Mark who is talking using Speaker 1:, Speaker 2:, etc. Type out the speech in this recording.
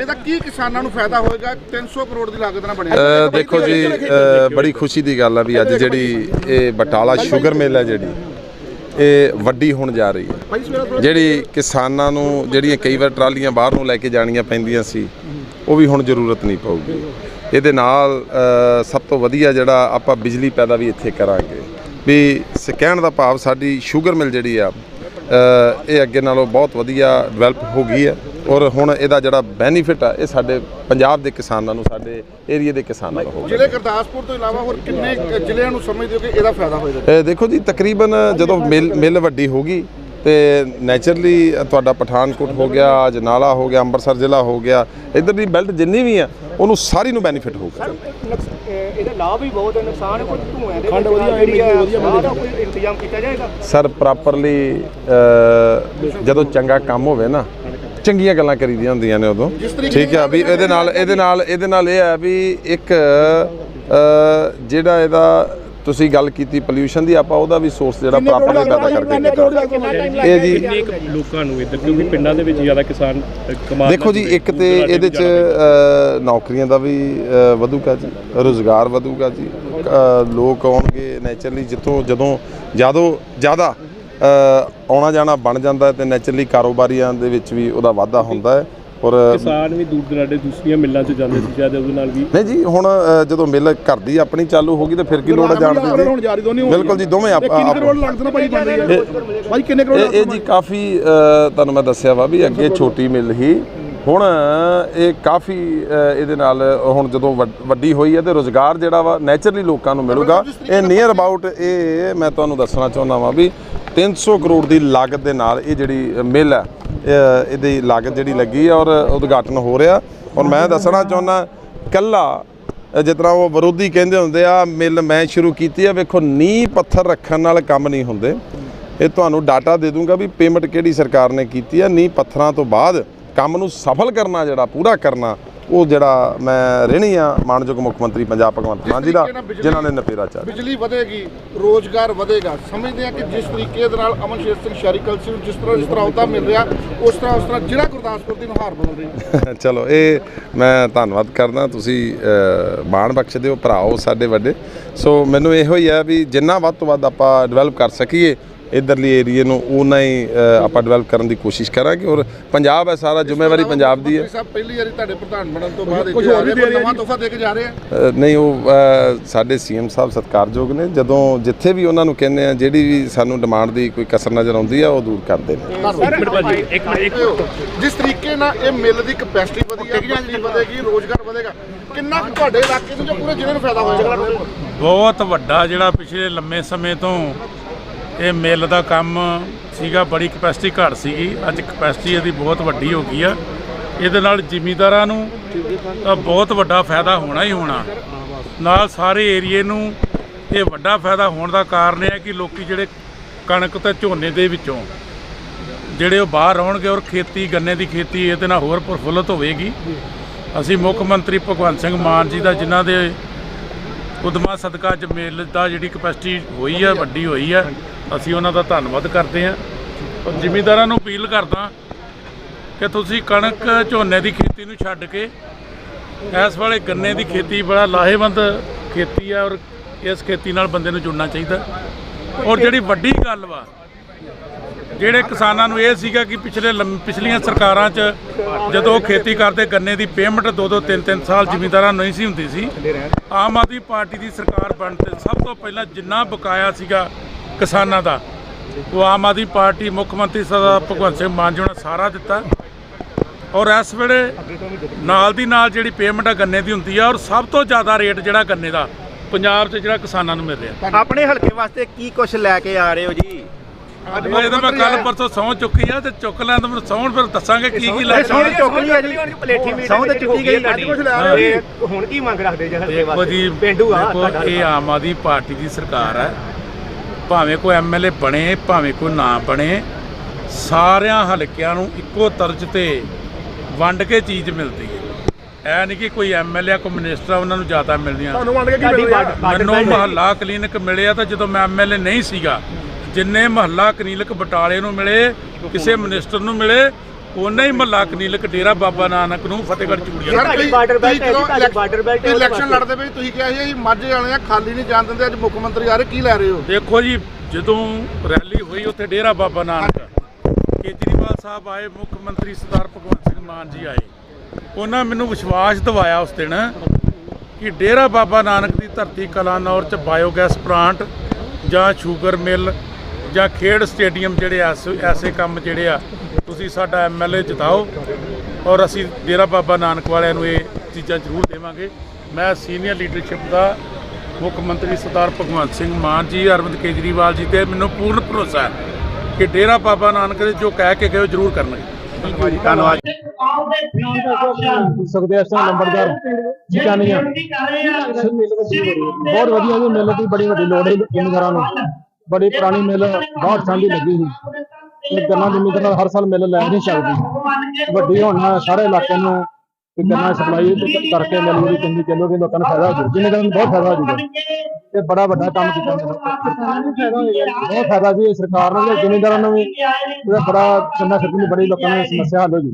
Speaker 1: ਇਹਦਾ ਕੀ ਕਿਸਾਨਾਂ ਨੂੰ ਫਾਇਦਾ ਹੋਏਗਾ? 300 ਕਰੋੜ ਦੀ ਲਾਗਤ ਨਾਲ ਬਣਿਆ।
Speaker 2: ਅ, ਦੇਖੋ ਜੀ ਬੜੀ ਖੁਸ਼ੀ ਦੀ ਗੱਲ ਹੈ ਵੀ ਅੱਜ ਜਿਹੜੀ ਇਹ ਬਟਾਲਾ ਸ਼ੂਗਰ ਮਿਲ ਹੈ ਜਿਹੜੀ ਇਹ ਵੱਡੀ ਹੋਣ ਜਾ ਰਹੀ ਹੈ। ਜਿਹੜੀ ਕਿਸਾਨਾਂ ਨੂੰ ਜਿਹੜੀਆਂ ਕਈ ਵਾਰ ਟਰਾਲੀਆਂ ਬਾਹਰ ਨੂੰ ਲੈ ਕੇ ਜਾਣੀਆਂ ਪੈਂਦੀਆਂ ਸੀ ਉਹ ਵੀ ਹੁਣ ਜ਼ਰੂਰਤ ਨਹੀਂ ਪਊਗੀ। ਇਹਦੇ ਨਾਲ ਸਭ ਤੋਂ ਵਧੀਆ ਜਿਹੜਾ ਆਪਾਂ ਬਿਜਲੀ ਪੈਦਾ ਵੀ ਇੱਥੇ ਕਰਾਂਗੇ। ਵੀ ਸ- ਕਹਿਣ ਦਾ ਭਾਵ ਸਾਡੀ ਸ਼ੂਗਰ ਮਿਲ ਜਿਹੜੀ ਆ ਇਹ ਅੱਗੇ ਨਾਲੋਂ ਬਹੁਤ ਵਧੀਆ ਡਿਵੈਲਪ ਹੋ ਗਈ ਹੈ। ਔਰ ਹੁਣ ਇਹਦਾ ਜਿਹੜਾ ਬੈਨੀਫਿਟ ਆ ਇਹ ਸਾਡੇ ਪੰਜਾਬ ਦੇ ਕਿਸਾਨਾਂ ਨੂੰ ਸਾਡੇ ਏਰੀਆ ਦੇ ਕਿਸਾਨਾਂ ਨੂੰ ਹੋਊਗਾ।
Speaker 1: ਜ਼ਿਲ੍ਹੇ ਗੁਰਦਾਸਪੁਰ ਤੋਂ ਇਲਾਵਾ ਹੋਰ ਕਿੰਨੇ ਜ਼ਿਲ੍ਹਿਆਂ ਨੂੰ ਸਮਝਦੇ ਹੋ ਕਿ ਇਹਦਾ ਫਾਇਦਾ ਹੋਏਗਾ
Speaker 2: ਇਹ ਦੇਖੋ ਜੀ ਤਕਰੀਬਨ ਜਦੋਂ ਮਿਲ ਮਿਲ ਵੱਡੀ ਹੋਗੀ ਤੇ ਨੇਚਰਲੀ ਤੁਹਾਡਾ ਪਠਾਨਕੋਟ ਹੋ ਗਿਆ ਅਜਨਾਲਾ ਹੋ ਗਿਆ ਅੰਮ੍ਰਿਤਸਰ ਜ਼ਿਲ੍ਹਾ ਹੋ ਗਿਆ ਇਧਰ ਦੀ ਬੈਲਟ ਜਿੰਨੀ ਵੀ ਆ ਉਹਨੂੰ ਸਾਰੀ ਨੂੰ ਬੈਨੀਫਿਟ ਹੋਊਗਾ।
Speaker 3: ਇਹਦੇ ਲਾਭ ਵੀ ਬਹੁਤ ਹੈ ਨੁਕਸਾਨ ਕੁਝ ਧੂਆਂ ਦੇ ਖੰਡ ਵਧੀਆ ਵਧੀਆ ਕੋਈ ਇੰਤਜ਼ਾਮ ਕੀਤਾ ਜਾਏਗਾ।
Speaker 2: ਸਰ ਪ੍ਰੋਪਰਲੀ ਜਦੋਂ ਚੰਗਾ ਕੰਮ ਹੋਵੇ ਨਾ ਚੰਗੀਆਂ ਗੱਲਾਂ ਕਰੀਦੀਆਂ ਹੁੰਦੀਆਂ ਨੇ ਉਦੋਂ। ਠੀਕ ਆ ਵੀ ਇਹਦੇ ਨਾਲ ਇਹਦੇ ਨਾਲ ਇਹਦੇ ਨਾਲ ਇਹ ਹੈ ਵੀ ਇੱਕ ਜਿਹੜਾ ਇਹਦਾ ਤੁਸੀਂ ਗੱਲ ਕੀਤੀ ਪੋਲਿਊਸ਼ਨ ਦੀ ਆਪਾਂ ਉਹਦਾ ਵੀ ਸੋਰਸ ਜਿਹੜਾ ਪ੍ਰੋਪਰਲੀ ਪੈਦਾ ਕਰਕੇ ਕੀਤਾ ਇਹ ਜੀ।
Speaker 4: ਲੋਕਾਂ ਨੂੰ ਇੱਧਰ ਕਿਉਂਕਿ ਪਿੰਡਾਂ ਦੇ ਵਿੱਚ ਜ਼ਿਆਦਾ ਕਿਸਾਨ ਅ, ਕਮਾਲ
Speaker 2: ਦੇਖੋ ਜੀ ਇੱਕ ਤੇ ਇਹਦੇ ਚ ਨੌਕਰੀਆਂ ਦਾ ਵੀ ਵਧੂਗਾ ਜੀ ਰੋਜ਼ਗਾਰ ਵਧੂਗਾ ਜੀ ਲੋਕ ਆਉਣਗੇ ਨੇਚਰਲੀ ਜਿੱਥੋਂ ਜਦੋਂ ਜਦੋਂ ਜ਼ਿਆਦਾ ਆਉਣਾ ਜਾਣਾ ਬਣ ਜਾਂਦਾ ਹੈ ਤੇ ਨੇਚਰਲੀ ਕਾਰੋਬਾਰੀਆਂ ਦੇ ਵਿੱਚ ਵੀ ਉਹਦਾ ਵਾਧਾ ਹੁੰਦਾ ਹੈ ਔਰ
Speaker 4: ਕਿਸਾਨ ਵੀ ਦੂਰ ਦਰਾਡੇ ਦੂਸਰੀਆਂ ਮਿੱਲਾਂ 'ਚ ਜਾਂਦੇ ਸੀ ਸ਼ਾਇਦ ਉਹਦੇ ਨਾਲ ਵੀ।
Speaker 2: ਨਹੀਂ ਜੀ ਹੁਣ ਜਦੋਂ ਮਿਲ ਘਰ ਦੀ ਆਪਣੀ ਚਾਲੂ ਹੋ ਗਈ ਤੇ ਫਿਰ ਕੀ ਲੋੜ ਹੈ ਜਾਣ ਦੀ
Speaker 1: ਹੁਣ ਜਾਰੀ ਦੋਨੇ
Speaker 2: ਜੀ ਬਿਲਕੁਲ ਜੀ ਦੋਵੇਂ ਆਪ
Speaker 1: ਕਿੰਨੇ ਕਰੋੜ ਲੱਗਦਾ ਭਾਈ ਬਣ ਰਹੀ ਹੈ ਭਾਈ ਕਿੰਨੇ ਕਰੋੜ
Speaker 2: ਇਹ ਜੀ ਕਾਫੀ ਤੁਹਾਨੂੰ ਮੈਂ ਦੱਸਿਆ ਵਾ ਵੀ ਅੱਗੇ ਛੋਟੀ ਮਿਲ ਹੀ। ਹੁਣ ਇਹ ਕਾਫੀ ਇਹਦੇ ਨਾਲ ਹੁਣ ਜਦੋਂ ਵੱਡੀ ਹੋਈ ਹੈ ਤੇ ਰੋਜ਼ਗਾਰ ਜਿਹੜਾ ਵਾ ਨੇਚਰਲੀ ਲੋਕਾਂ ਨੂੰ ਮਿਲੂਗਾ। ਇਹ ਨੀਅਰ ਅਬਾਊਟ ਇਹ ਮੈਂ ਤੁਹਾਨੂੰ ਦੱਸਣਾ ਚਾਹੁੰਦਾ ਵਾਂ ਵੀ 300 ਕਰੋੜ ਦੀ ਲਾਗਤ ਦੇ ਨਾਲ ਇਹ ਜਿਹੜੀ ਮਿਲ ਹੈ, ਇਹ- ਇਹਦੀ ਲਾਗਤ ਜਿਹੜੀ ਲੱਗੀ ਹੈ ਔਰ ਉਦਘਾਟਨ ਹੋ ਰਿਹਾ। ਔਰ ਮੈਂ ਦੱਸਣਾ ਚਾਹੁੰਦਾ, ਕੱਲਾ ਜਿਸ ਤਰ੍ਹਾਂ ਉਹ ਵਿਰੋਧੀ ਕਹਿੰਦੇ ਹੁੰਦੇ ਆ, ਮਿਲ ਮੈਂ ਸ਼ੁਰੂ ਕੀਤੀ ਆ ਵੇਖੋ, ਨੀਂਹ ਪੱਥਰ ਰੱਖਣ ਨਾਲ ਕੰਮ ਨਹੀਂ ਹੁੰਦੇ। ਇਹ ਤੁਹਾਨੂੰ ਡਾਟਾ ਦੇ ਦੂੰਗਾ ਵੀ ਪੇਮੈਂਟ ਕਿਹੜੀ ਸਰਕਾਰ ਨੇ ਕੀਤੀ ਆ ਨੀਂਹ ਪੱਥਰਾਂ ਤੋਂ ਬਾਅਦ ਕੰਮ ਨੂੰ ਸਫਲ ਕਰਨਾ, ਜਿਹੜਾ ਪੂਰਾ ਕਰਨਾ ਉਹ ਜਿਹੜਾ ਮੈਂ ਰਹਿਣੀ ਆ ਮਾਨਯੋਗ ਮੁੱਖ ਮੰਤਰੀ ਪੰਜਾਬ ਭਗਵੰਤ ਮਾਨ ਜੀ ਦਾ ਜਿਨ੍ਹਾਂ ਨੇ ਨਪੇਰਾ ਚਾੜਿਆ
Speaker 1: ਬਿਜਲੀ ਵਧੇਗੀ ਰੋਜ਼ਗਾਰ ਵਧੇਗਾ। ਸਮਝਦੇ ਆ ਕਿ ਜਿਸ ਤਰੀਕੇ ਦੇ ਨਾਲ ਅਮਨ ਸ਼ੇਰ ਸਿੰਘ ਸ਼ੈਰੀਕਲਸੀ ਨੂੰ ਜਿਸ ਤਰ੍ਹਾਂ ਜਿਸ ਤਰ੍ਹਾਂ ਅਹੁਦਾ ਮਿਲ ਰਿਹਾ ਉਸ ਤਰ੍ਹਾਂ ਉਸ ਤਰ੍ਹਾਂ ਜ਼ਿਲ੍ਹਾ ਗੁਰਦਾਸਪੁਰ ਦੀ ਨੁਹਾਰ ਰਹੀ ਹੈ।
Speaker 2: ਚਲੋ ਇਹ ਮੈਂ ਧੰਨਵਾਦ ਕਰਦਾ। ਤੁਸੀਂ ਮਾਣ ਬਖਸ਼ਦੇ ਹੋ ਭਰਾਓ ਸਾਡੇ ਵੱਡੇ। ਸੋ ਮੈਨੂੰ ਇਹੋ ਹੀ ਹੈ ਵੀ ਜਿੰਨਾ ਵੱਧ ਤੋਂ ਵੱਧ ਆਪਾਂ ਡਿਵੈਲਪ ਕਰ ਸਕੀਏ ਇਧਰਲੀ ਏਰੀਏ ਨੂੰ ਉਨਾ ਹੀ ਆਪਾਂ ਡਿਵੈਲਪ ਕਰਨ ਦੀ ਕੋਸ਼ਿਸ਼ ਕਰਾਂਗੇ ਔਰ ਪੰਜਾਬ ਹੈ ਸਾਰਾ ਜ਼ਿੰਮੇਵਾਰੀ ਪੰਜਾਬ ਦੀ ਹੈ।
Speaker 1: ਸਭ ਪਹਿਲੀ ਵਾਰੀ ਤੁਹਾਡੇ ਪ੍ਰਧਾਨ ਬਣਨ ਤੋਂ ਬਾਅਦ ਕੁਝ ਹੋਰ ਵੀ ਦੇ ਨਵਾਂ ਤੋਹਫਾ ਦੇ ਕੇ ਜਾ ਰਹੇ ਆ।
Speaker 2: ਨਹੀਂ ਉਹ ਸਾਡੇ ਸੀਐਮ ਸਾਹਿਬ ਸਤਿਕਾਰਯੋਗ ਨੇ। ਜਦੋਂ ਜਿੱਥੇ ਵੀ ਉਹਨਾਂ ਨੂੰ ਕਹਿੰਦੇ ਆ ਜਿਹੜੀ ਵੀ ਸਾਨੂੰ ਡਿਮਾਂਡ ਦੀ ਕੋਈ ਕਸਰ ਨਜ਼ਰ ਆਉਂਦੀ ਆ ਉਹ ਦੂਰ ਕਰਦੇ ਨੇ।
Speaker 4: ਇੱਕ ਮਿੰਟ ਭਾਜੀ ਇੱਕ ਮਿੰਟ ਇੱਕ
Speaker 1: ਜਿਸ ਤਰੀਕੇ ਨਾਲ ਇਹ ਮਿਲ ਦੀ ਕਪੈਸਿਟੀ ਵਧੀ ਹੈ ਬਿਜਲੀ ਵਧੇਗੀ ਰੋਜ਼ਗਾਰ ਵਧੇਗਾ ਕਿੰਨਾ ਕੁ ਤੁਹਾਡੇ ਇਲਾਕੇ ਨੂੰ ਜਾਂ ਪੂਰੇ ਜ਼ਿਲ੍ਹੇ ਨੂੰ ਫਾਇਦਾ ਹੋਏਗਾ?
Speaker 5: ਬਹੁਤ ਵੱਡਾ ਜਿਹੜਾ ਪਿਛਲੇ ਲੰਮੇ ਸਮੇਂ ਤੋਂ ਇਹ ਮਿੱਲ ਦਾ ਕੰਮ ਸੀਗਾ, ਬੜੀ ਕਪੈਸਿਟੀ ਘੱਟ ਸੀਗੀ। ਅੱਜ ਕਪੈਸਿਟੀ ਇਹਦੀ ਬਹੁਤ ਵੱਡੀ ਹੋ ਗਈ ਆ। ਇਹਦੇ ਨਾਲ ਜ਼ਿਮੀਂਦਾਰਾਂ ਨੂੰ ਤਾਂ ਬਹੁਤ ਵੱਡਾ ਫਾਇਦਾ ਹੋਣਾ ਹੀ ਹੋਣਾ। ਨਾਲ ਸਾਰੇ ਏਰੀਏ ਨੂੰ ਇਹ ਵੱਡਾ ਫਾਇਦਾ ਹੋਣ ਦਾ ਕਾਰਨ ਇਹ ਹੈ ਕਿ ਲੋਕੀ ਜਿਹੜੇ ਕਣਕ ਤੇ ਝੋਨੇ ਦੇ ਵਿੱਚੋਂ ਜਿਹੜੇ ਉਹ ਬਾਹਰ ਆਉਣਗੇ ਔਰ ਖੇਤੀ, ਗੰਨੇ ਦੀ ਖੇਤੀ ਇਹਦੇ ਨਾਲ ਹੋਰ ਪ੍ਰਫੁੱਲਤ ਹੋਵੇਗੀ। ਅਸੀਂ ਮੁੱਖ ਮੰਤਰੀ ਭਗਵੰਤ ਸਿੰਘ ਮਾਨ ਜੀ ਦਾ ਜਿਨ੍ਹਾਂ ਦੇ ਉਦਮਾ ਸਦਕਾ ਅੱਜ ਮੇਲ ਦਾ ਜਿਹੜੀ ਕਪੈਸਿਟੀ ਹੋਈ ਹੈ ਵੱਡੀ ਹੋਈ ਹੈ ਅਸੀਂ ਉਹਨਾਂ ਦਾ ਧੰਨਵਾਦ ਕਰਦੇ ਹਾਂ। ਔਰ ਜ਼ਿਮੀਂਦਾਰਾਂ ਨੂੰ ਅਪੀਲ ਕਰਦਾ ਕਿ ਤੁਸੀਂ ਕਣਕ ਝੋਨੇ ਦੀ ਖੇਤੀ ਨੂੰ ਛੱਡ ਕੇ ਇਸ ਵੇਲੇ ਗੰਨੇ ਦੀ ਖੇਤੀ, ਬੜਾ ਲਾਹੇਵੰਦ ਖੇਤੀ ਆ ਔਰ ਇਸ ਖੇਤੀ ਨਾਲ ਬੰਦੇ ਨੂੰ ਜੁੜਨਾ ਚਾਹੀਦਾ। ਔਰ ਜਿਹੜੀ ਵੱਡੀ ਗੱਲ ਵਾ, ਜਿਹੜੇ ਕਿਸਾਨਾਂ ਨੂੰ ਇਹ ਸੀਗਾ ਕਿ ਪਿਛਲੇ ਲੰਮ- ਪਿਛਲੀਆਂ ਸਰਕਾਰਾਂ 'ਚ ਜਦੋਂ ਉਹ ਖੇਤੀ ਕਰਦੇ, ਗੰਨੇ ਦੀ ਪੇਮੈਂਟ ਦੋ ਦੋ ਤਿੰਨ ਤਿੰਨ ਸਾਲ ਜ਼ਿਮੀਂਦਾਰਾਂ ਨੂੰ ਨਹੀਂ ਸੀ ਹੁੰਦੀ ਸੀ। ਆਮ ਆਦਮੀ ਪਾਰਟੀ ਦੀ ਸਰਕਾਰ ਬਣ ਤੇ ਸਭ ਤੋਂ ਪਹਿਲਾਂ ਜਿੰਨਾ ਬਕਾਇਆ ਸੀਗਾ ਕਿਸਾਨਾਂ ਦਾ। ਉਹ ਆਮ ਆਦਮੀ ਪਾਰਟੀ ਮੁੱਖ ਮੰਤਰੀ ਸਰਦਾਰ ਭਗਵੰਤ ਸਿੰਘ ਮਾਨ ਜੀ ਨੇ ਸਾਰਾ ਦਿੱਤਾ। ਔਰ ਇਸ ਵੇਲੇ ਨਾਲ ਦੀ ਨਾਲ ਜਿਹੜੀ ਪੇਮੈਂਟ ਆ ਗੰਨੇ ਦੀ ਹੁੰਦੀ ਆ ਔਰ ਸਭ ਤੋਂ ਜ਼ਿਆਦਾ ਰੇਟ ਜਿਹੜਾ ਗੰਨੇ ਦਾ ਪੰਜਾਬ 'ਚ ਜਿਹੜਾ ਕਿਸਾਨਾਂ ਨੂੰ ਮਿਲ ਰਿਹਾ।
Speaker 3: ਆਪਣੇ ਹਲਕੇ ਵਾਸਤੇ ਕੀ ਕੁਝ ਲੈ ਕੇ ਆ ਰਹੇ ਹੋ ਜੀ?
Speaker 1: ਅੱਜ
Speaker 5: ਇਹ ਤਾਂ ਮੈਂ ਕੱਲ ਪਰਸੋਂ ਸਹੁੰ ਚੁੱਕੀ ਆ ਤੇ ਚੁੱਕ ਲੈਣ ਤਾਂ ਮੈਨੂੰ ਸਹੁੰ ਫਿਰ ਦੱਸਾਂਗੇ ਕੀ ਕੀ ਲੈ
Speaker 3: ਸੌਂ ਚੁੱਕ ਲਈ ਆ ਜੀ। ਸੌਂ ਤੇ ਚੁੱਕੀ ਗਈ ਤੁਹਾਡੀ।
Speaker 1: ਕੁਝ ਲੈ ਰਹੇ
Speaker 3: ਹੁਣ ਕੀ ਮੰਗ ਰੱਖਦੇ ਜੀ ਹਲਕੇ ਵਾਸਤੇ? ਪਿੰਡੂ ਆ
Speaker 5: ਇਹ ਆਮ ਆਦਮੀ ਪਾਰਟੀ ਦੀ ਸਰਕਾਰ ਹੈ ਭਾਵੇਂ ਕੋਈ ਐਮਐਲਏ ਬਣੇ ਭਾਵੇਂ ਕੋਈ ਨਾ ਬਣੇ ਸਾਰਿਆਂ ਹਲਕਿਆਂ ਨੂੰ ਇੱਕੋ ਤਰਜ਼ ਤੇ ਵੰਡ ਕੇ ਚੀਜ਼ ਮਿਲਦੀ ਹੈ। ਐ ਨਹੀਂ ਕਿ ਕੋਈ ਐਮਐਲਏ ਕੋਈ ਮਿਨਿਸਟਰ ਉਹਨਾਂ ਨੂੰ ਜ਼ਿਆਦਾ ਮਿਲਦੀਆਂ।
Speaker 1: ਤੁਹਾਨੂੰ ਮੰਨ ਕੇ ਕੀ
Speaker 3: ਤੁਹਾਡੀ
Speaker 1: ਮਿਲ ਰਿਹਾ
Speaker 3: ਬਾਟ-
Speaker 5: ਮੈਨੂੰ ਮਹੱਲਾ ਕਲੀਨਿਕ ਮਿਲਿਆ ਤਾਂ ਜਦੋਂ ਮੈਂ ਐਮਐਲਏ ਨਹੀਂ ਸੀਗਾ ਜਿੰਨੇ ਮਹੱਲਾ ਕਲੀਨਿਕ ਬਟਾਲੇ ਨੂੰ ਮਿਲੇ ਕਿਸੇ ਮਿਨਿਸਟਰ ਨੂੰ ਮਿਲੇ ਉਹਨਾਂ ਹੀ ਮਹੱਲਾ ਕਨੀਲਕ ਡੇਰਾ ਬਾਬਾ ਨਾਨਕ ਨੂੰ ਫਤਿਹਗੜ੍ਹ ਚੂੜੀਆਂ।
Speaker 1: ਸਰ
Speaker 3: ਤੁਹਾਡੀ
Speaker 1: ਤੁਸੀਂ
Speaker 3: belt
Speaker 1: ਤੁਸੀਂ
Speaker 3: ਹੈ ਤੁਹਾਡੀ border belt ਹੈ
Speaker 1: ਇਲੈਕਸ਼ਨ। ਲੜਦੇ ਪਏ ਤੁਸੀਂ ਕਿਹਾ ਸੀ ਅਸੀਂ ਮਾਝੇ ਵਾਲੇ ਆ ਖਾਲੀ ਨਹੀਂ ਜਾਣ ਦਿੰਦੇ ਅੱਜ ਮੁੱਖ ਮੰਤਰੀ ਆ ਰਹੇ ਕੀ ਲੈ ਰਹੇ ਹੋ?
Speaker 5: ਦੇਖੋ ਜੀ ਜਦੋਂ ਰੈਲੀ ਹੋਈ ਉੱਥੇ ਡੇਰਾ ਬਾਬਾ ਨਾਨਕ ਕੇਜਰੀਵਾਲ ਸਾਹਿਬ ਆਏ ਮੁੱਖ ਮੰਤਰੀ ਸਰਦਾਰ ਭਗਵੰਤ ਸਿੰਘ ਮਾਨ ਜੀ ਆਏ। ਉਹਨਾਂ ਮੈਨੂੰ ਵਿਸ਼ਵਾਸ ਦਿਵਾਇਆ ਉਸ ਦਿਨ ਕਿ ਡੇਰਾ ਬਾਬਾ ਨਾਨਕ ਦੀ ਧਰਤੀ ਕਲਾਨੌਰ ਚ ਬਾਇਓਗੈਸ ਪਲਾਂਟ ਜਾਂ ਸ਼ੂਗਰ ਮਿਲ ਜਾਂ ਖੇਡ ਸਟੇਡੀਅਮ ਜਿਹੜੇ ਐਸੇ ਐਸੇ ਕੰਮ ਜਿਹੜੇ ਆ ਤੁਸੀਂ ਸਾਡਾ ਐਮਐਲਏ ਜਿਤਾਓ ਔਰ ਅਸੀਂ ਡੇਰਾ ਬਾਬਾ ਨਾਨਕ ਵਾਲਿਆਂ ਨੂੰ ਇਹ ਚੀਜ਼ਾਂ ਜ਼ਰੂਰ ਦੇਵਾਂਗੇ। ਮੈਂ ਸੀਨੀਅਰ ਲੀਡਰਸ਼ਿਪ ਦਾ ਮੁੱਖ ਮੰਤਰੀ ਸਰਦਾਰ ਭਗਵੰਤ ਸਿੰਘ ਮਾਨ ਜੀ ਅਰਵਿੰਦ ਕੇਜਰੀਵਾਲ ਜੀ ਤੇ ਮੈਨੂੰ ਪੂਰਨ ਭਰੋਸਾ ਹੈ ਕਿ ਡੇਰਾ ਬਾਬਾ ਨਾਨਕ ਦੇ ਜੋ ਕਹਿ ਕੇ ਗਏ ਉਹ ਜ਼ਰੂਰ ਕਰਨਗੇ।
Speaker 3: ਧੰਨਵਾਦ
Speaker 6: ਸੁਖਦੇਵ ਸਿੰਘ ਨੰਬਰਦਾਰ ਜਿਕਾਨੀਆਂ ਬਹੁਤ ਵਧੀਆ ਜੀ ਮਿਲ ਦੀ ਬੜੀ ਵੱਡੀ ਲੋੜ ਹੈ ਨੂੰ। ਬੜੀ ਪੁਰਾਣੀ ਮਿਲ ਬਹੁਤ ਠੰਡੀ ਲੱਗੀ ਸੀ। ਇਹ ਗੰਨਾ ਜ਼ਿਮੀਂਦਾਰ ਹਰ ਸਾਲ ਮਿਲ ਲੈ ਨਹੀਂ ਸਕਦੀ ਵੱਡੀ ਹੁਣ ਸਾਰੇ ਇਲਾਕੇ ਨੂੰ ਕਿ ਗੰਨਾ ਸਪਲਾਈ ਕਰਕੇ ਮਿਲ ਦੀ ਚੰਗੀ ਚੱਲੋਗੇ ਲੋਕਾਂ ਨੂੰ ਫਾਇਦਾ ਹੋ ਜੂ। ਜ਼ਿਮੀਂਦਾਰਾਂ ਨੂੰ ਬਹੁਤ ਫਾਇਦਾ ਹੋ ਜੂਗਾ। ਇਹ ਬੜਾ ਵੱਡਾ ਕੰਮ ਕੀਤਾ ਬਹੁਤ ਫਾਇਦਾ ਜੀ ਸਰਕਾਰ ਨੂੰ ਵੀ, ਜ਼ਿਮੀਂਦਾਰਾਂ ਨੂੰ ਵੀ। ਬੜਾ ਚੰਗਾ ਸਿੱਧੀ ਬੜੀ ਲੋਕਾਂ ਨੂੰ ਸਮੱਸਿਆ ਹੱਲ ਹੋ ਜੂ